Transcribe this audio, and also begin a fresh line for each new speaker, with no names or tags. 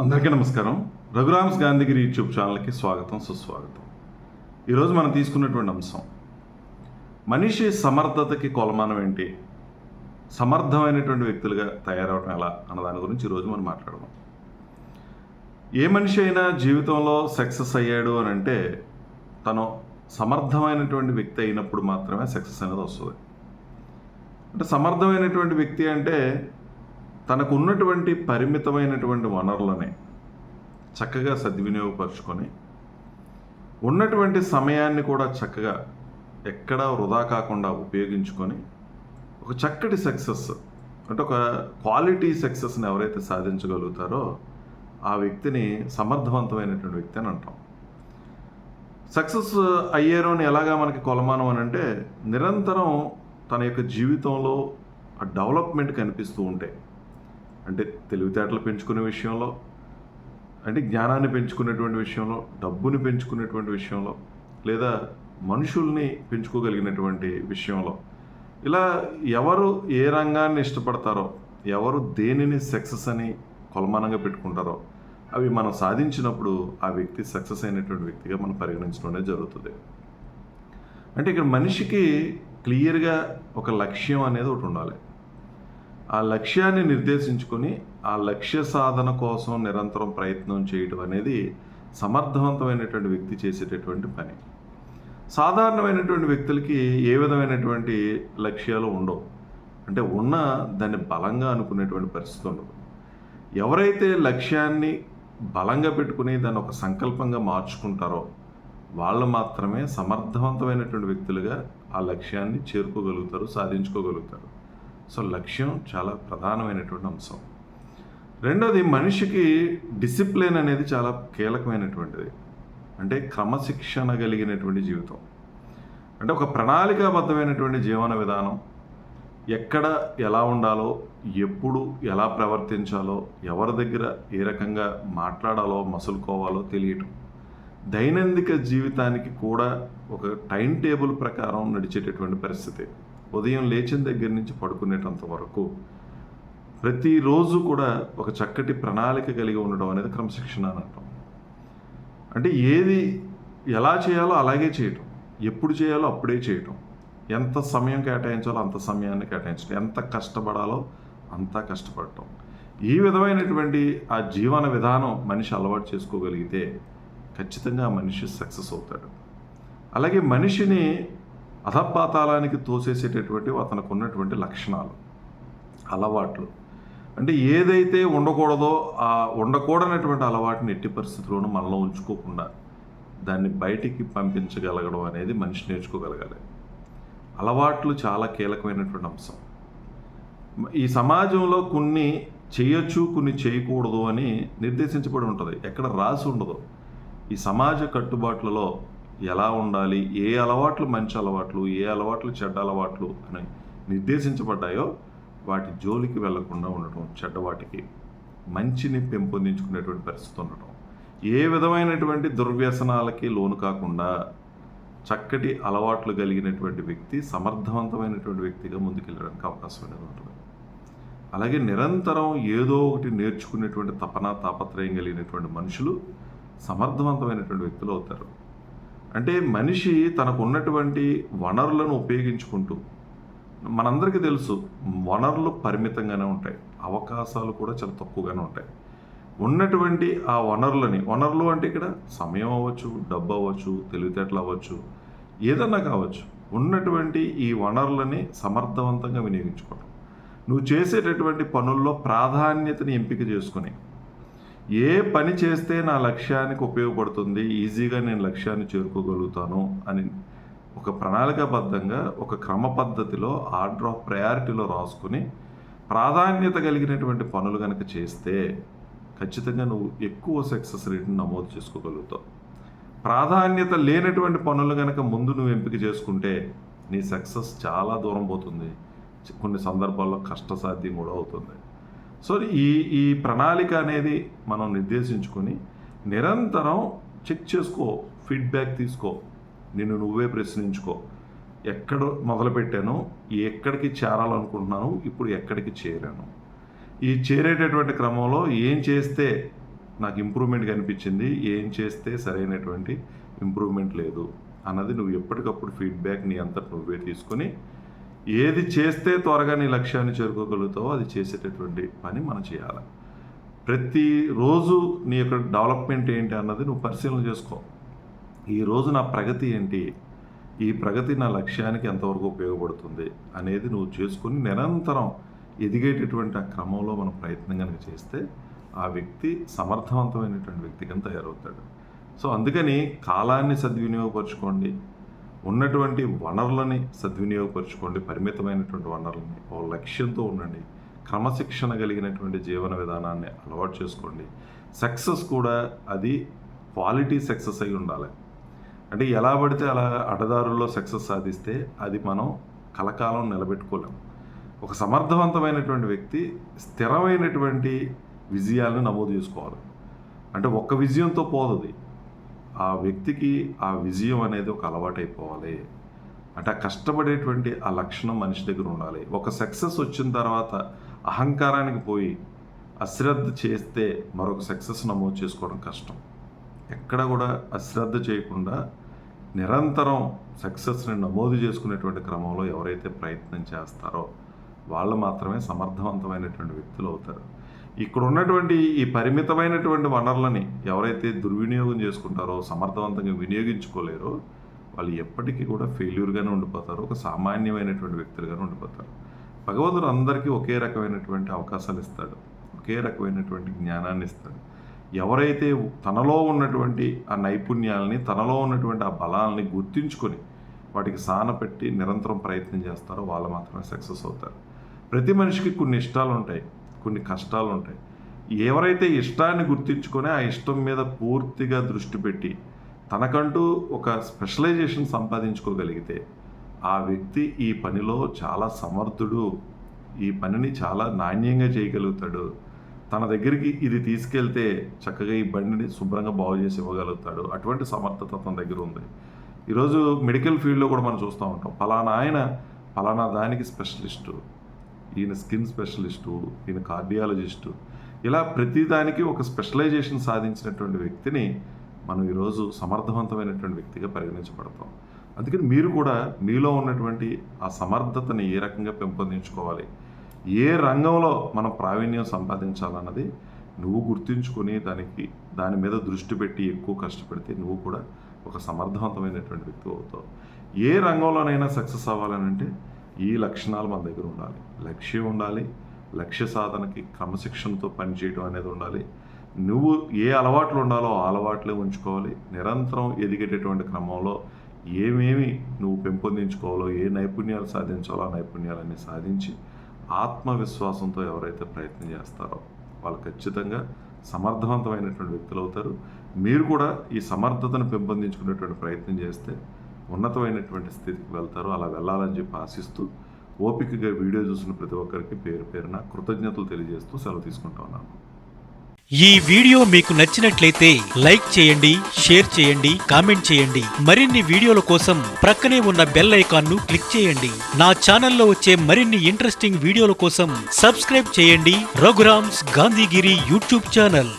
అందరికీ నమస్కారం. రఘురామ్స్ గాంధీగిరి యూట్యూబ్ ఛానల్కి స్వాగతం సుస్వాగతం. ఈరోజు మనం తీసుకున్నటువంటి అంశం మనిషి సమర్థతకి కొలమానం ఏంటి? సమర్థమైనటువంటి వ్యక్తులుగా తయారవడం ఎలా అన్న దాని గురించి ఈరోజు మనం మాట్లాడదాం. ఏ మనిషి అయినా జీవితంలో సక్సెస్ అయ్యాడు అని అంటే తను సమర్థమైనటువంటి వ్యక్తి అయినప్పుడు మాత్రమే సక్సెస్ అనేది వస్తుంది. అంటే సమర్థమైనటువంటి వ్యక్తి అంటే తనకు ఉన్నటువంటి పరిమితమైనటువంటి వనరులని చక్కగా సద్వినియోగపరుచుకొని ఉన్నటువంటి సమయాన్ని కూడా చక్కగా ఎక్కడా వృధా కాకుండా ఉపయోగించుకొని ఒక చక్కటి సక్సెస్ అంటే ఒక క్వాలిటీ సక్సెస్ని ఎవరైతే సాధించగలుగుతారో ఆ వ్యక్తిని సమర్థవంతమైనటువంటి వ్యక్తి అని అంటాం. సక్సెస్ అయ్యారు అని ఎలాగా మనకి కొలమానం అని అంటే నిరంతరం తన యొక్క జీవితంలో ఆ డెవలప్మెంట్ కనిపిస్తూ ఉంటాయి అంటే తెలివితేటలు పెంచుకునే విషయంలో అంటే జ్ఞానాన్ని పెంచుకునేటువంటి విషయంలో డబ్బుని పెంచుకునేటువంటి విషయంలో లేదా మనుషుల్ని పెంచుకోగలిగినటువంటి విషయంలో. ఇలా ఎవరు ఏ రంగాన్ని ఇష్టపడతారో ఎవరు దేనిని సక్సెస్ అని కొలమానంగా పెట్టుకుంటారో అవి మనం సాధించినప్పుడు ఆ వ్యక్తి సక్సెస్ అయినటువంటి వ్యక్తిగా మనం పరిగణించడం అనేది జరుగుతుంది. అంటే ఇక్కడ మనిషికి క్లియర్గా ఒక లక్ష్యం అనేది ఒకటి ఉండాలి. ఆ లక్ష్యాన్ని నిర్దేశించుకొని ఆ లక్ష్య సాధన కోసం నిరంతరం ప్రయత్నం చేయడం అనేది సమర్థవంతమైనటువంటి వ్యక్తి చేసేటటువంటి పని. సాధారణమైనటువంటి వ్యక్తులకి ఏ విధమైనటువంటి లక్ష్యాలు ఉండవు. అంటే ఉన్న దాన్ని బలంగా అనుకునేటువంటి పరిస్థితి ఉండదు. ఎవరైతే లక్ష్యాన్ని బలంగా పెట్టుకుని దాన్ని ఒక సంకల్పంగా మార్చుకుంటారో వాళ్ళు మాత్రమే సమర్థవంతమైనటువంటి వ్యక్తులుగా ఆ లక్ష్యాన్ని చేరుకోగలుగుతారు సాధించుకోగలుగుతారు. సో లక్ష్యం చాలా ప్రధానమైనటువంటి అంశం. రెండోది మనిషికి డిసిప్లిన్ అనేది చాలా కీలకమైనటువంటిది. అంటే క్రమశిక్షణ కలిగినటువంటి జీవితం. అంటే ఒక ప్రణాళికాబద్ధమైనటువంటి జీవన విధానం. ఎక్కడ ఎలా ఉండాలో ఎప్పుడు ఎలా ప్రవర్తించాలో ఎవరి దగ్గర ఏ రకంగా మాట్లాడాలో మసులుకోవాలో తెలియటం. దైనందిక జీవితానికి కూడా ఒక టైం టేబుల్ ప్రకారం నడిచేటటువంటి పరిస్థితి. ఉదయం లేచిన దగ్గర నుంచి పడుకునేటంత వరకు ప్రతిరోజు కూడా ఒక చక్కటి ప్రణాళిక కలిగి ఉండడం అనేది క్రమశిక్షణ అని అంటాం అంటే ఏది ఎలా చేయాలో అలాగే చేయటం. ఎప్పుడు చేయాలో అప్పుడే చేయటం. ఎంత సమయం కేటాయించాలో అంత సమయాన్ని కేటాయించడం ఎంత కష్టపడాలో అంతా కష్టపడటం. ఈ విధమైనటువంటి ఆ జీవన విధానం మనిషి అలవాటు చేసుకోగలిగితే ఖచ్చితంగా ఆ మనిషి సక్సెస్ అవుతాడు. అలాగే మనిషిని అధపాతాళానికి తోసేసేటటువంటి అతనికి ఉన్నటువంటి లక్షణాలు అలవాట్లు. అంటే ఏదైతే ఉండకూడదో ఆ ఉండకూడనటువంటి అలవాటుని ఎట్టి పరిస్థితుల్లోనూ మనలో ఉంచుకోకుండా దాన్ని బయటికి పంపించగలగడం అనేది మనిషి నేర్చుకోగలగాలి. అలవాట్లు చాలా కీలకమైనటువంటి అంశం. ఈ సమాజంలో కొన్ని చేయొచ్చు కొన్ని చేయకూడదు అని నిర్దేశించబడి ఉంటుంది. ఎక్కడ రాసి ఉండదు. ఈ సమాజ కట్టుబాట్లలో ఎలా ఉండాలి ఏ అలవాట్లు మంచి అలవాట్లు ఏ అలవాట్లు చెడ్డ అలవాట్లు అని నిర్దేశించబడ్డాయో వాటి జోలికి వెళ్ళకుండా ఉండటం చెడ్డవాటికి మంచిని పెంపొందించుకునేటువంటి పరిస్థితి ఉండటం. ఏ విధమైనటువంటి దుర్వ్యసనాలకి లోను కాకుండా చక్కటి అలవాట్లు కలిగినటువంటి వ్యక్తి సమర్థవంతమైనటువంటి వ్యక్తిగా ముందుకెళ్ళడానికి అవకాశం అనేది ఉంటుంది. అలాగే నిరంతరం ఏదో ఒకటి నేర్చుకునేటువంటి తపన తాపత్రయం కలిగినటువంటి మనుషులు సమర్థవంతమైనటువంటి వ్యక్తులు అవుతారు. అంటే మనిషి తనకు ఉన్నటువంటి వనరులను ఉపయోగించుకుంటూ మనందరికీ తెలుసు వనరులు పరిమితంగానే ఉంటాయి అవకాశాలు కూడా చాలా తక్కువగానే ఉంటాయి. ఉన్నటువంటి ఆ వనరులని వనరులు అంటే ఇక్కడ సమయం అవ్వచ్చు డబ్బు అవ్వచ్చు తెలివితేటలు అవ్వచ్చు ఏదన్నా కావచ్చు ఉన్నటువంటి ఈ వనరులని సమర్థవంతంగా వినియోగించుకోవడం నువ్వు చేసేటటువంటి పనుల్లో ప్రాధాన్యతని ఎంపిక చేసుకొని ఏ పని చేస్తే నా లక్ష్యానికి ఉపయోగపడుతుంది ఈజీగా నేను లక్ష్యాన్ని చేరుకోగలుగుతాను అని ఒక ప్రణాళికాబద్ధంగా ఒక క్రమ పద్ధతిలో ఆర్డర్ ఆఫ్ ప్రయారిటీలో రాసుకుని ప్రాధాన్యత కలిగినటువంటి పనులు కనుక చేస్తే ఖచ్చితంగా నువ్వు ఎక్కువ సక్సెస్ రేట్ని నమోదు చేసుకోగలుగుతావు. ప్రాధాన్యత లేనటువంటి పనులు కనుక ముందు నువ్వు ఎంపిక చేసుకుంటే నీ సక్సెస్ చాలా దూరం పోతుంది. కొన్ని సందర్భాల్లో కష్టసాధ్యం కూడా అవుతుంది. సో ఈ ఈ ప్రణాళిక అనేది మనం నిర్దేశించుకొని నిరంతరం చెక్ చేసుకో ఫీడ్బ్యాక్ తీసుకో. నిన్ను నువ్వే ప్రశ్నించుకో. ఎక్కడ మొదలుపెట్టాను ఎక్కడికి చేరాలనుకుంటున్నాను ఇప్పుడు ఎక్కడికి చేరాను. ఈ చేరేటటువంటి క్రమంలో ఏం చేస్తే నాకు ఇంప్రూవ్మెంట్ కనిపించింది ఏం చేస్తే సరైనటువంటి ఇంప్రూవ్మెంట్ లేదు అన్నది నువ్వు ఎప్పటికప్పుడు ఫీడ్బ్యాక్ నీ అంతటి నువ్వే తీసుకొని ఏది చేస్తే త్వరగా నీ లక్ష్యాన్ని చేరుకోగలుగుతావో అది చేసేటటువంటి పని మనం చేయాలి. ప్రతిరోజు నీ యొక్క డెవలప్మెంట్ ఏంటి అన్నది నువ్వు పరిశీలన చేసుకో. ఈ రోజు నా ప్రగతి ఏంటి? ఈ ప్రగతి నా లక్ష్యానికి ఎంతవరకు ఉపయోగపడుతుంది? అనేది నువ్వు చేసుకొని నిరంతరం ఎదిగేటటువంటి ఆ క్రమంలో మనం ప్రయత్నం కనుక చేస్తే ఆ వ్యక్తి సమర్థవంతమైనటువంటి వ్యక్తి కింద తయారవుతాడు. సో అందుకని కాలాన్ని సద్వినియోగపరచుకోండి. ఉన్నటువంటి వనరులని సద్వినియోగపరచుకోండి పరిమితమైనటువంటి వనరులని ఓ లక్ష్యంతో ఉండండి. క్రమశిక్షణ కలిగినటువంటి జీవన విధానాన్ని అలవాటు చేసుకోండి. సక్సెస్ కూడా అది క్వాలిటీ సక్సెస్ అయి ఉండాలి. అంటే ఎలా పడితే అలా అడదారుల్లో సక్సెస్ సాధిస్తే అది మనం కలకాలం నిలబెట్టుకోలేము ఒక సమర్థవంతమైనటువంటి వ్యక్తి స్థిరమైనటువంటి విజయాలను నమోదు చేసుకోవాలి. అంటే ఒక్క విజయంతో పోదది. ఆ వ్యక్తికి ఆ విజయం అనేది ఒక అలవాటైపోవాలి. అంటే ఆ కష్టపడేటువంటి ఆ లక్షణం మనిషి దగ్గర ఉండాలి. ఒక సక్సెస్ వచ్చిన తర్వాత అహంకారానికి పోయి అశ్రద్ధ చేస్తే మరొక సక్సెస్ నమోదు చేసుకోవడం కష్టం. ఎక్కడ కూడా అశ్రద్ధ చేయకుండా నిరంతరం సక్సెస్ని నమోదు చేసుకునేటువంటి క్రమంలో ఎవరైతే ప్రయత్నం చేస్తారో వాళ్ళు మాత్రమే సమర్థవంతమైనటువంటి వ్యక్తులు అవుతారు. ఇక్కడ ఉన్నటువంటి ఈ పరిమితమైనటువంటి వనరులని ఎవరైతే దుర్వినియోగం చేసుకుంటారో సమర్థవంతంగా వినియోగించుకోలేరో వాళ్ళు ఎప్పటికీ కూడా ఫెయిల్యూర్గానే ఉండిపోతారు. ఒక సామాన్యమైనటువంటి వ్యక్తులుగానే ఉండిపోతారు. భగవంతుడు అందరికీ ఒకే రకమైనటువంటి అవకాశాలు ఇస్తాడు. ఒకే రకమైనటువంటి జ్ఞానాన్ని ఇస్తాడు. ఎవరైతే తనలో ఉన్నటువంటి ఆ నైపుణ్యాలని తనలో ఉన్నటువంటి ఆ బలాలని గుర్తించుకొని వాటికి సాన పెట్టి నిరంతరం ప్రయత్నం చేస్తారో వాళ్ళు మాత్రమే సక్సెస్ అవుతారు. ప్రతి మనిషికి కొన్ని ఇష్టాలు ఉంటాయి కొన్ని కష్టాలు ఉంటాయి ఎవరైతే ఇష్టాన్ని గుర్తించుకొని ఆ ఇష్టం మీద పూర్తిగా దృష్టి పెట్టి తనకంటూ ఒక స్పెషలైజేషన్ సంపాదించుకోగలిగితే ఆ వ్యక్తి ఈ పనిలో చాలా సమర్థుడు ఈ పనిని చాలా నాణ్యంగా చేయగలుగుతాడు. తన దగ్గరికి ఇది తీసుకెళ్తే చక్కగా ఈ బండిని శుభ్రంగా బాగు చేసి ఇవ్వగలుగుతాడు. అటువంటి సమర్థత తన దగ్గర ఉంది. ఈరోజు మెడికల్ ఫీల్డ్లో కూడా మనం చూస్తూ ఉంటాం. ఫలానా ఆయన ఫలానా దానికి స్పెషలిస్టు. ఈయన స్కిన్ స్పెషలిస్టు ఈయన కార్డియాలజిస్టు ఇలా ప్రతిదానికి ఒక స్పెషలైజేషన్ సాధించినటువంటి వ్యక్తిని మనం ఈరోజు సమర్థవంతమైనటువంటి వ్యక్తిగా పరిగణించబడతాం. అందుకని మీరు కూడా మీలో ఉన్నటువంటి ఆ సమర్థతని ఏ రకంగా పెంపొందించుకోవాలి? ఏ రంగంలో మనం ప్రావీణ్యం సంపాదించాలన్నది నువ్వు గుర్తుంచుకొని దానికి దాని మీద దృష్టి పెట్టి ఎక్కువ కష్టపడితే నువ్వు కూడా ఒక సమర్థవంతమైనటువంటి వ్యక్తి అవుతావు ఏ రంగంలోనైనా సక్సెస్ అవ్వాలనంటే ఈ లక్షణాలు మన దగ్గర ఉండాలి. లక్ష్యం ఉండాలి. లక్ష్య సాధనకి క్రమశిక్షణతో పనిచేయడం అనేది ఉండాలి. నువ్వు ఏ అలవాట్లు ఉండాలో ఆ అలవాట్లే ఉంచుకోవాలి. నిరంతరం ఎదిగేటటువంటి క్రమంలో ఏమేమి నువ్వు పెంపొందించుకోవాలో ఏ నైపుణ్యాలు సాధించాలో ఆ నైపుణ్యాలన్నీ సాధించి ఆత్మవిశ్వాసంతో ఎవరైతే ప్రయత్నం చేస్తారో వాళ్ళు ఖచ్చితంగా సమర్థవంతమైనటువంటి వ్యక్తులు అవుతారు. మీరు కూడా ఈ సమర్థతను పెంపొందించుకునేటువంటి ప్రయత్నం చేస్తే ఉన్నతమైనటువంటి స్థితికి వెళ్తారు అలా వెళ్ళాలని చెప్పి ఆశిస్తూ ఓపికగా వీడియో చూసిన ప్రతి ఒక్కరికి పేరు పేరున కృతజ్ఞతలు తెలియజేస్తూ సెలవు తీసుకుంటా ఉన్నాను.
ఈ వీడియో మీకు నచ్చినట్లయితే లైక్ చేయండి షేర్ చేయండి కామెంట్ చేయండి. మరిన్ని వీడియోల కోసం ప్రక్కనే ఉన్న బెల్ ఐకాన్ను క్లిక్ చేయండి. నా ఛానల్లో వచ్చే మరిన్ని ఇంట్రెస్టింగ్ వీడియోల కోసం సబ్స్క్రైబ్ చేయండి. Raghuram's Gandhigiri YouTube channel.